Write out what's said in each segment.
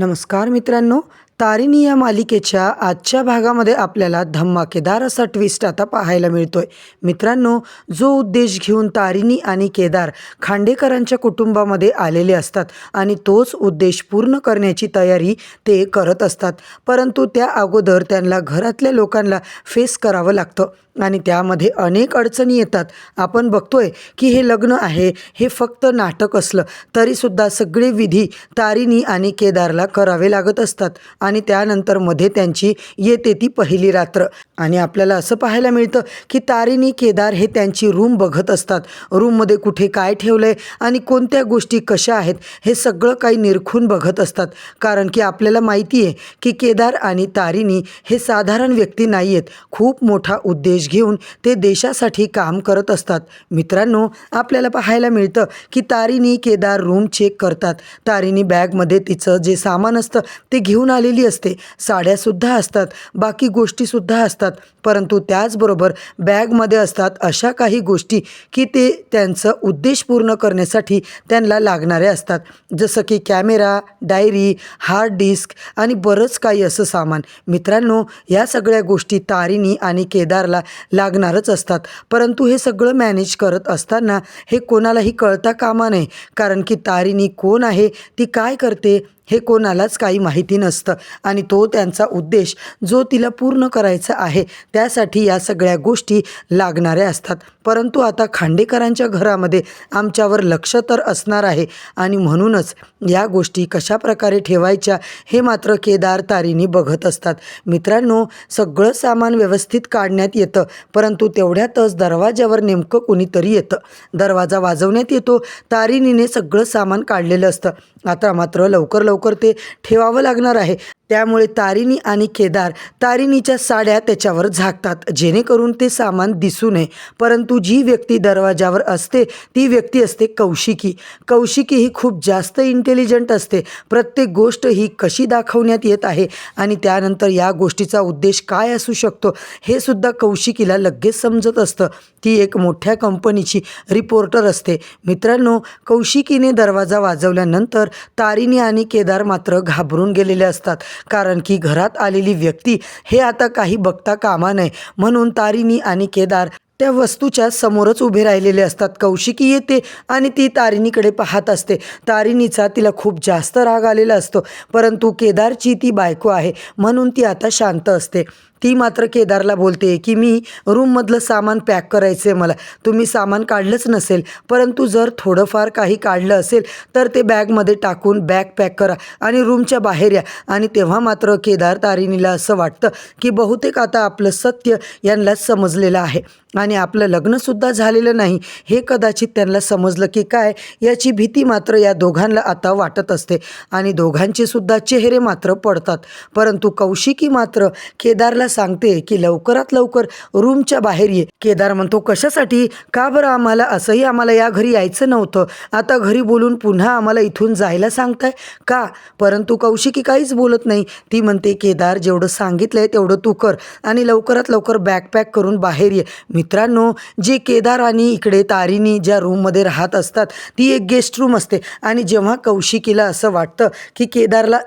नमस्कार मित्रांनो तारिणी या मालिकेच्या आजच्या भागामध्ये आपल्याला धमाकेदार असा ट्विस्ट आता पाहायला मिळतोय. मित्रांनो जो उद्देश घेऊन तारिणी आणि केदार खांडेकरांच्या कुटुंबामध्ये आलेले असतात आणि तोच उद्देश पूर्ण करण्याची तयारी ते करत असतात. परंतु त्या अगोदर त्यांना घरातल्या लोकांना फेस करावं लागतं आणि त्यामध्ये अनेक अडचणी येतात. आपण बघतोय की हे लग्न आहे हे फक्त नाटक असलं तरीसुद्धा सगळे विधी तारिणी आणि केदारला करावे लागत असतात आणि त्यानंतरमध्ये त्यांची येते ती पहिली रात्र. आणि आपल्याला असं पाहायला मिळतं की तारिणी केदार हे त्यांची रूम बघत असतात. रूममध्ये कुठे काय ठेवलं आहे आणि कोणत्या गोष्टी कशा आहेत हे सगळं काही निरखून बघत असतात. कारण की आपल्याला माहिती आहे की केदार आणि तारिणी हे साधारण व्यक्ती नाही आहेत खूप मोठा उद्देश घेऊन ते देशासाठी काम करत असतात. मित्रांनो आपल्याला पाहायला मिळतं की तारिणी केदार रूम चेक करतात. तारिणी बॅगमध्ये तिचं जे सामान असतं ते घेऊन आलेली असते. साड्यासुद्धा असतात. बाकी गोष्टीसुद्धा असतात. परंतु त्याचबरोबर बॅगमध्ये असतात अशा काही गोष्टी की ते त्यांचं उद्देश पूर्ण करण्यासाठी त्यांना लागणारे असतात. जसं की कॅमेरा डायरी हार्ड डिस्क आणि बरंच काही असं सामान. मित्रांनो या सगळ्या गोष्टी तारिणी आणि केदारला लागणारच असतात. परंतु हे सगळं मॅनेज करत असताना हे कोणालाही कळता कामा नये. कारण की तारिणी कोण आहे? ती काय करते? हे कोणालाच काही माहिती नसतं. आणि तो त्यांचा उद्देश जो तिला पूर्ण करायचा आहे त्यासाठी या सगळ्या गोष्टी लागणाऱ्या असतात. परंतु आता खांडेकरांच्या घरामध्ये आमच्यावर लक्ष तर असणार आहे. आणि म्हणूनच या गोष्टी कशा प्रकारे ठेवायच्या हे मात्र केदार तारीनी बघत असतात. मित्रांनो सगळं सामान व्यवस्थित काढण्यात येतं. परंतु तेवढ्यातच दरवाज्यावर नेमकं कुणीतरी येतं. दरवाजा वाजवण्यात येतो. तारिणीने सगळं सामान काढलेलं असतं. आता मात्र लवकर लवकर ते ठेवावं लागणार आहे. त्यामुळे तारिणी आणि केदार तारिणीच्या साड्या त्याच्यावर झाकतात. जेणेकरून ते सामान दिसू नये. परंतु जी व्यक्ती दरवाजावर असते ती व्यक्ती असते कौशिकी. कौशिकी ही खूप जास्त इंटेलिजंट असते. प्रत्येक गोष्ट ही कशी दाखवण्यात येत आहे आणि त्यानंतर या गोष्टीचा उद्देश काय असू शकतो हे सुद्धा कौशिकीला लगेच समजत असतं. ती एक मोठ्या कंपनीची रिपोर्टर असते. मित्रांनो कौशिकीने दरवाजा वाजवल्यानंतर तारिणी आणि केदार मात्र घाबरून गेलेले असतात. कारण की घरात आलेली व्यक्ती हे आता काही बघता कामा नये. म्हणून तारिणी आणि केदार त्या वस्तूच्या समोरच उभे राहिलेले असतात. कौशिकी येते आणि ती तारिणीकडे पाहत असते. तारिणीचा तिला खूप जास्त राग आलेला असतो. परंतु केदारची ती बायको आहे. म्हणून ती आता शांत असते. ती मात्र केदारला बोलते की मी रूममधलं सामान पॅक करायचं आहे मला. तुम्ही सामान काढलंच नसेल परंतु जर थोडंफार काही काढलं असेल तर ते बॅगमध्ये टाकून बॅग पॅक करा आणि रूमच्या बाहेर या. आणि तेव्हा मात्र केदार तारिणीला असं वाटतं की बहुतेक आता आपलं सत्य यांना समजलेलं आहे. आणि आपलं लग्नसुद्धा झालेलं नाही. हे कदाचित त्यांना समजलं की काय याची भीती मात्र या दोघांना आता वाटत असते. आणि दोघांचे सुद्धा चेहरे मात्र पडतात. परंतु कौशिकी मात्र केदारला सांगते की लवकरात लवकर रूमच्या बाहेर ये. केदार म्हणतो कशासाठी? का बरं आम्हाला? असंही आम्हाला या घरी यायचं नव्हतं. आता घरी बोलून पुन्हा आम्हाला इथून जायला सांगताय? का? परंतु कौशिकी काहीच बोलत नाही. ती म्हणते केदार जेवढं सांगितलंय तेवढं तू कर आणि लवकरात लवकर बॅकपॅक करून बाहेर ये. मित्रांनो जे केदार आणि इकडे तारिणी ज्या रूममध्ये राहत असतात ती एक गेस्ट रूम असते. आणि जेव्हा कौशिकीला असं वाटतं की केदारला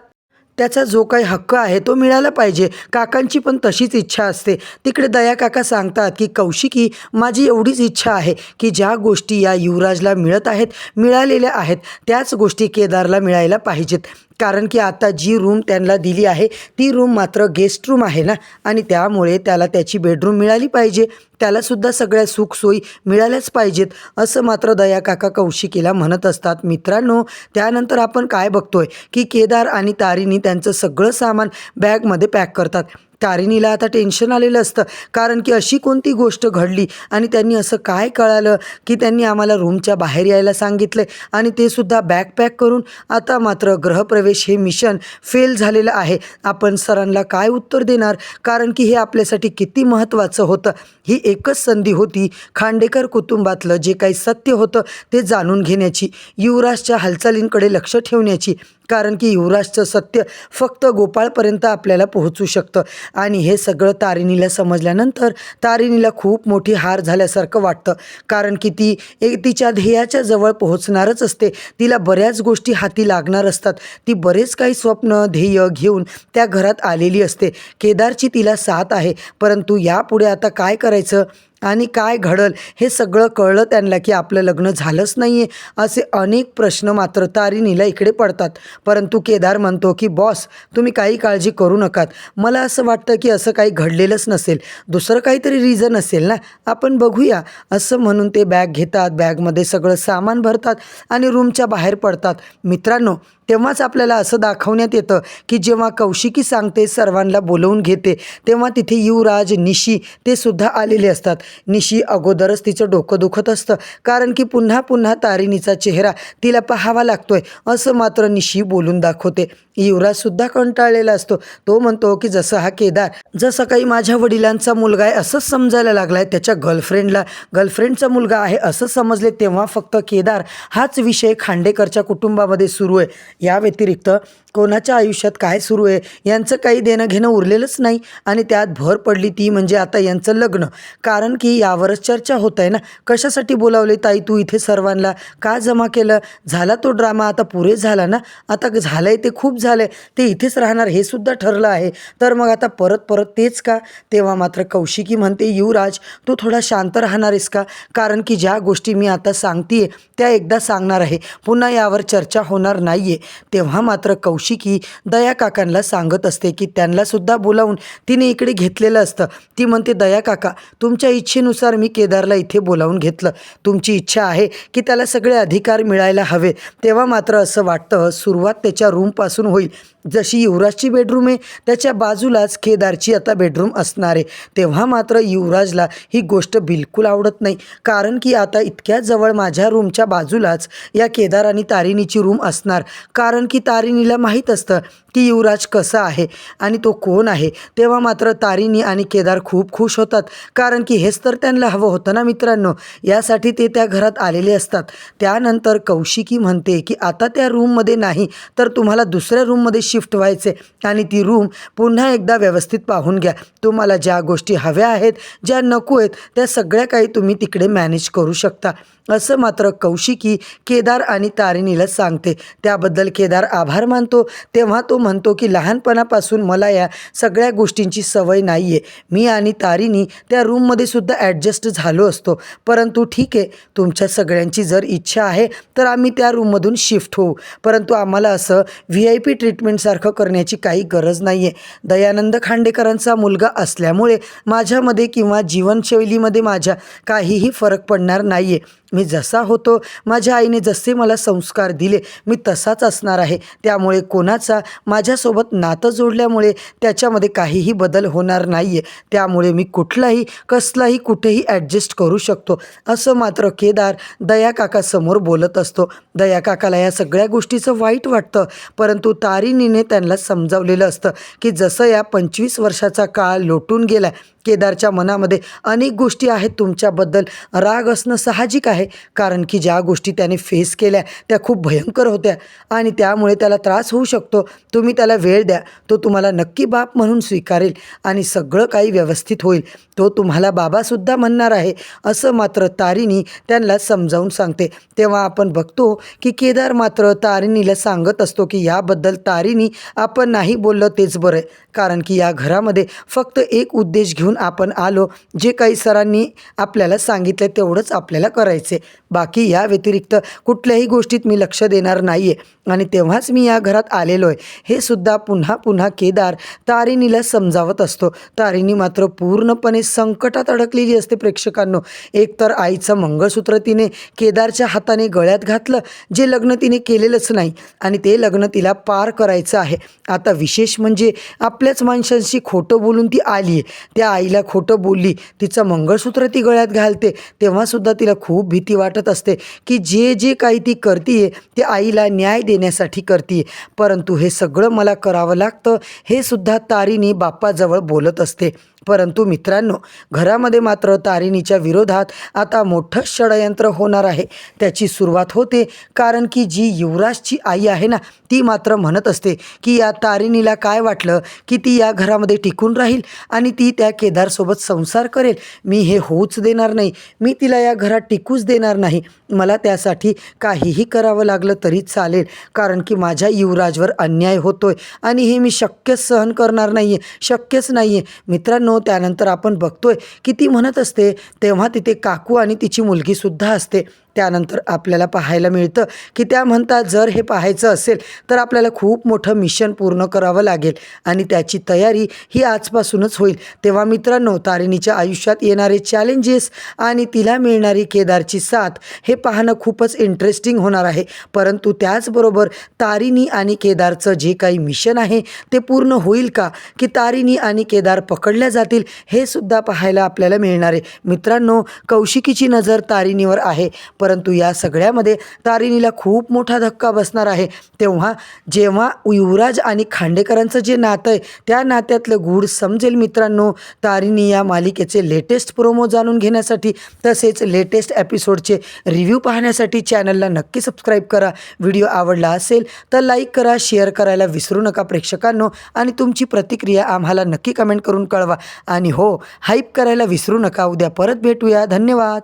त्याचा जो काही हक्क आहे तो मिळाला पाहिजे. काकांची पण तशीच इच्छा असते. तिकडे दया काका सांगतात की कौशिकी माझी एवढीच इच्छा आहे की ज्या गोष्टी या युवराजला मिळत आहेत मिळालेल्या आहेत त्याच गोष्टी केदारला मिळायला पाहिजेत. कारण की आता जी रूम त्यांना दिली आहे ती रूम मात्र गेस्ट रूम आहे ना? आणि त्यामुळे त्याला त्याची बेडरूम मिळाली पाहिजे. त्यालासुद्धा सगळ्या सुखसोयी मिळाल्याच पाहिजेत असं मात्र दया काका कौशिकीला म्हणत असतात. मित्रांनो त्यानंतर आपण काय बघतोय की केदार आणि तारीनी त्यांचं सगळं सामान बॅगमध्ये पॅक करतात. तारिणीला आता टेन्शन आलेलं असतं. कारण की अशी कोणती गोष्ट घडली आणि त्यांनी असं काय कळालं की त्यांनी आम्हाला रूमच्या बाहेर यायला सांगितलं आणि ते सुद्धा बॅकपॅक करून आता मात्र ग्रहप्रवेश हे मिशन फेल झालेलं आहे. आपण सरांना काय उत्तर देणार? कारण की हे आपल्यासाठी किती महत्त्वाचं होतं. ही एकच संधी होती खांडेकर कुटुंबातलं जे काही सत्य होतं ते जाणून घेण्याची युवराजच्या हालचालींकडे लक्ष ठेवण्याची. कारण की युवराजचं सत्य फक्त गोपाळपर्यंत आपल्याला पोहोचू शकतं. आणि हे सगळं तारिणीला समजल्यानंतर तारिणीला खूप मोठी हार झाल्यासारखं वाटतं. कारण की ती एक तिच्या ध्येयाच्या जवळ पोहोचणारच असते. तिला बऱ्याच गोष्टी हाती लागणार असतात. ती बरेच काही स्वप्न ध्येय घेऊन त्या घरात आलेली असते. केदारची तिला साथ आहे. परंतु यापुढे आता काय करायचं? आणि काय घडल हे सगळं कळलं त्यांना की आपलं लग्न झालंच नाही आहे असे अनेक प्रश्न मात्र तारिणीला इकडे पडतात. परंतु केदार म्हणतो की बॉस तुम्ही काही काळजी करू नकात. मला असं वाटतं की असं काही घडलेलंच नसेल. दुसरं काहीतरी रिझन असेल ना? आपण बघूया. असं म्हणून ते बॅग घेतात. बॅगमध्ये सगळं सामान भरतात आणि रूमच्या बाहेर पडतात. मित्रांनो तेव्हाच आपल्याला असं दाखवण्यात येतं की जेव्हा कौशिकी सांगते सर्वांना बोलवून घेते तेव्हा तिथे युवराज निशी ते सुद्धा आलेले असतात. निशी अगोदरच तिचं डोकं दुखत असतं कारण की पुन्हा पुन्हा तारिणीचा चेहरा तिला पाहावा लागतोय असं मात्र निशी बोलून दाखवते. युवराजसुद्धा कंटाळलेला असतो. तो म्हणतो की जसं हा केदार जसं काही माझ्या वडिलांचा मुलगा आहे असंच समजायला लागला आहे त्याच्या गर्लफ्रेंडला गर्लफ्रेंडचा मुलगा आहे असं समजले तेव्हा फक्त केदार हाच विषय खांडेकरच्या कुटुंबामध्ये सुरू आहे. या व्यतिरिक्त कोणाच्या आयुष्यात काय सुरू आहे यांचं काही देणं घेणं उरलेलंच नाही आणि त्यात भर पडली ती म्हणजे आता यांचं लग्न. कारण की यावरच चर्चा होत आहे ना. कशासाठी बोलावले ताई तू इथे सर्वांना? का जमा केलं? झाला तो ड्रामा आता पुरे झाला ना? आता झालं आहे ते खूप झालं आहे ते इथेच राहणार हे सुद्धा ठरलं आहे. तर मग आता परत परत तेच का? तेव्हा मात्र कौशिकी म्हणते युवराज तू थोडा शांत राहणार आहेस का? कारण की ज्या गोष्टी मी आता सांगते त्या एकदा सांगणार आहे. पुन्हा यावर चर्चा होणार नाही आहे तेव्हा मात्र कौशिकी दया काकांना सांगत असते की त्यांनासुद्धा बोलावून तिने इकडे घेतलेलं असतं. ती म्हणते दया काका तुमच्या इच्छेनुसार मी केदारला इथे बोलावून घेतलं. तुमची इच्छा आहे की त्याला सगळे अधिकार मिळायला हवे. तेव्हा मात्र असं वाटतं सुरुवात त्याच्या रूमपासून होईल. जशी युवराजची बेडरूम आहे त्याच्या बाजूलाच केदारची आता बेडरूम असणार आहे. तेव्हा मात्र युवराजला ही गोष्ट बिलकुल आवडत नाही. कारण की आता इतक्या जवळ माझ्या रूमच्या बाजूलाच या केदार आणि तारिणीची रूम असणार. कारण की तारिणीला माहीत असतं की युवराज कसा आहे आणि तो कोण आहे? तेव्हा मात्र तारिणी आणि केदार खूप खुश होतात. कारण की हेच तर त्यांना हवं होतं ना मित्रांनो? यासाठी ते त्या घरात आलेले असतात. त्यानंतर कौशिकी म्हणते की आता त्या रूममध्ये नाही तर तुम्हाला दुसऱ्या रूममध्ये शिफ्ट व्हायचे आणि ती रूम पुन्हा एकदा व्यवस्थित पाहून घ्या. तुम्हाला ज्या गोष्टी हव्या आहेत ज्या नको आहेत त्या सगळ्या काही तुम्ही तिकडे मॅनेज करू शकता. असं मात्र कौशिकी केदार आणि तारिणीला सांगते. त्याबद्दल केदार आभार मानतो. तेव्हा तो म्हणतो की लहानपणापासून मला या सगळ्या गोष्टींची सवय नाही आहे मी आणि तारिणी त्या रूममध्ये सुद्धा ॲडजस्ट झालो असतो. परंतु ठीक आहे तुमच्या सगळ्यांची जर इच्छा आहे तर आम्ही त्या रूममधून शिफ्ट होऊ. परंतु आम्हाला असं व्ही आय पी ट्रीटमेंटसारखं करण्याची काही गरज नाही आहे दयानंद खांडेकरांचा मुलगा असल्यामुळे माझ्यामध्ये किंवा जीवनशैलीमध्ये माझ्या काहीही फरक पडणार नाही आहे मी जसा होतो माझ्या आईने जसे मला संस्कार दिले मी तसाच असणार आहे. त्यामुळे कोणाचा माझ्यासोबत नातं जोडल्यामुळे त्याच्यामध्ये काहीही बदल होणार नाही आहे त्यामुळे मी कुठलाही कसलाही कुठेही ॲडजस्ट करू शकतो. असं मात्र केदार दया काकासमोर बोलत असतो. दया काकाला या सगळ्या गोष्टीचं वाईट वाटतं परंतु तारिणीने त्यांना समजावलेलं असतं की जसं या पंचवीस वर्षाचा काळ लोटून गेला केदारच्या मनामध्ये अनेक गोष्टी आहेत तुमच्याबद्दल. राग असणं साहजिक आहे. कारण की ज्या गोष्टी त्याने फेस केल्या त्या खूप भयंकर होत्या. आणि त्यामुळे त्याला त्रास होऊ शकतो. तुम्ही त्याला वेळ द्या. तो तुम्हाला नक्की बाप म्हणून स्वीकारेल. आणि सगळं काही व्यवस्थित होईल. तो तुम्हाला बाबासुद्धा म्हणणार आहे. असं मात्र तारिणी त्यांना समजावून सांगते. तेव्हा आपण बघतो की केदार मात्र तारिणीला सांगत असतो की याबद्दल तारिणी आपण नाही बोललं तेच बरं आहे. कारण की या घरामध्ये फक्त एक उद्देश घेऊन आपण आलो. जे काही सरांनी आपल्याला सांगितलं तेवढंच आपल्याला करायचं बाकी या व्यतिरिक्त कुठल्याही गोष्टीत मी लक्ष देणार नाही आहे आणि तेव्हाच मी या घरात आलेलो आहे हे सुद्धा पुन्हा पुन्हा केदार तारिणीला समजावत असतो. तारिणी मात्र पूर्णपणे संकटात अडकलेली असते प्रेक्षकांनो. एकतर आईचं मंगळसूत्र तिने केदारच्या हाताने गळ्यात घातलं जे लग्न तिने केलेलंच नाही. आणि ते लग्न तिला पार करायचं आहे. आता विशेष म्हणजे आपल्याच माणसांशी खोटं बोलून ती आली आहे त्या आईला खोटं बोलली तिचं मंगळसूत्र ती गळ्यात घालते तेव्हासुद्धा तिला खूप भीती भीती वाटत असते की जे जे काही ती करते ते आईला न्याय देण्यासाठी करते परंतु हे सगळं मला करावं लागतं हे सुद्धा तारीनी बाप्पाजवळ बोलत असते. परंतु मित्रांनो घरामध्ये मात्र तारिणीच्या विरोधात आता मोठं षडयंत्र होणार आहे. त्याची सुरुवात होते कारण की जी युवराजची आई आहे ना ती मात्र म्हणत असते की या तारिणीला काय वाटलं की ती या घरामध्ये टिकून राहील आणि ती त्या केदारसोबत संसार करेल. मी हे होऊच देणार नाही. मी तिला या घरात टिकूच देणार नाही. मला त्यासाठी काहीही करावं लागलं तरी चालेल कारण की माझ्या युवराजवर अन्याय होतोय आणि हे मी शक्यच सहन करणार नाही आहे शक्यच नाही आहे मित्रांनो मित्रांनो त्यानंतर आपण बघतोय की ती म्हणत असते तेव्हा तिथे काकू आणि तिची मुलगीसुद्धा असते. त्यानंतर आपल्याला पाहायला मिळतं की त्या म्हणतात जर हे पाहायचं असेल तर आपल्याला खूप मोठं मिशन पूर्ण करावं लागेल आणि त्याची तयारी ही आजपासूनच होईल. तेव्हा मित्रांनो तारिणीच्या आयुष्यात येणारे चॅलेंजेस आणि तिला मिळणारी केदारची साथ हे पाहणं खूपच इंटरेस्टिंग होणार आहे. परंतु त्याचबरोबर तारिणी आणि केदारचं जे काही मिशन आहे ते पूर्ण होईल का? की तारिणी आणि केदार पकडल्या जातील हे सुद्धा पाहायला आपल्याला मिळणार आहे. मित्रांनो कौशिकीची नजर तारिणीवर आहे. परंतु या सगळ्यामध्ये तारिणीला खूप मोठा धक्का बसणार आहे. तेव्हा जेव्हा युवराज आणि खांडेकरांचं जे नातं आहे त्या नात्यातलं गूढ समजेल मित्रांनो तारिणी या मालिकेचे लेटेस्ट प्रोमो जाणून घेण्यासाठी तसेच लेटेस्ट एपिसोडचे रिव्ह्यू पाहण्यासाठी चॅनलला नक्की सबस्क्राईब करा. व्हिडिओ आवडला असेल तर लाईक करा शेअर करायला विसरू नका प्रेक्षकांनो आणि तुमची प्रतिक्रिया आम्हाला नक्की कमेंट करून कळवा. आणि हो हाईप करायला विसरू नका. उद्या परत भेटूया. धन्यवाद.